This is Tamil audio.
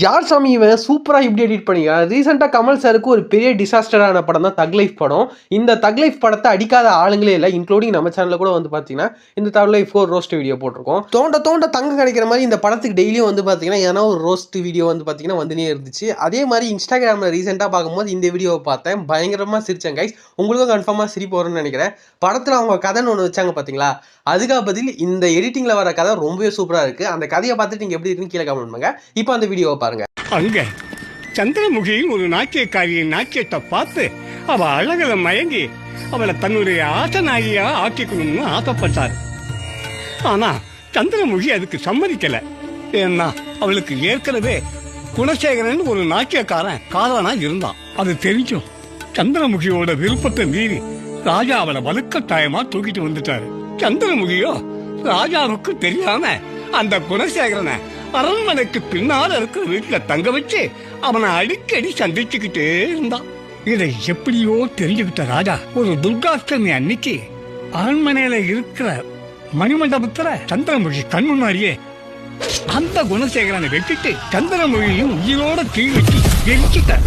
யார் சாமி இவன் சூப்பராக இப்படி எடிட் பண்ணிக்கா ரீசெண்டாக கமல் சாருக்கு ஒரு பெரிய டிசாஸ்டரான படம் தான் தக் லைஃப் படம். இந்த தக் லைஃப் படத்தை அடிக்காத ஆளுங்களே இல்லை. இன்க்ளூடிங் நம்ம சேனலில் கூட வந்து பார்த்தீங்கன்னா இந்த தக் லைஃப் ஒரு ரோஸ்ட் வீடியோ போட்டிருக்கோம். தோண்ட தோண்ட தங்க கிடைக்கிற மாதிரி இந்த படத்துக்கு டெய்லியும் வந்து பார்த்தீங்கன்னா ஏன்னா ஒரு ரோஸ்ட் வீடியோ வந்து பார்த்தீங்கன்னா வந்துனே இருந்துச்சு. அதே மாதிரி இன்ஸ்டாகிராமில் ரீசெண்டாக பார்க்கும்போது இந்த வீடியோவை பார்த்தேன். பயங்கரமாக சிரித்தேன் கைஸ் உங்களுக்கும் கன்ஃபார்மாக சிரிப்பு வரும்னு நினைக்கிறேன். படத்தில் அவங்க கதைன்னு ஒன்று வச்சாங்க பார்த்தீங்களா அதுக்காக பதில் இந்த எடிட்டிங்கில் வர கதை ரொம்பவே சூப்பராக இருக்குது அந்த கதையை பார்த்துட்டு நீங்கள் எப்படி இருக்குன்னு கீழே கமெண்ட் பண்ணுங்க. இப்போ அந்த வீடியோவை அங்க சந்திரமுகி ஒரு நாட்டியக்காரியின் நாட்டியத்தை பார்த்து அவ அழகுல மயங்கி அவளை தன்னுடைய ஆசநாயியா ஆக்கிக்கணும்னு ஆசைப்பட்டார். ஆனா சந்திரமுகி அதுக்கு சம்மதிக்கல. ஏன்னா அவளுக்கு ஏற்கனவே குணசேகரன் ஒரு நாட்டியக்காரன் காதலனா இருந்தான். அது தெரிஞ்சும் சந்திரமுகியோட விருப்பத்தை மீறி ராஜா அவளை வலுக்கட்டாயமா தூக்கிட்டு வந்துட்டாரு. சந்திரமுகியோ ராஜாவுக்கு தெரியாம அந்த குணசேகரனை அரண்மனைக்கு பின்னால இருக்கிற வீட்டுல தங்க வச்சு அவனை அடிக்கடி சந்திச்சுக்கிட்டே இருந்தான் இதை எப்படியோ தெரிஞ்சுக்கிட்ட ராஜா ஒரு துர்காஷ்டமி அன்னைக்கு அரண்மனையில இருக்கிற மணிமண்டபத்துல சந்திரமுகி கண் முன்னாடியே அந்த குணசேகரனை வெட்டிட்டு சந்திரமொழியும் உயிரோட தீ வச்சு எரிச்சுட்டார்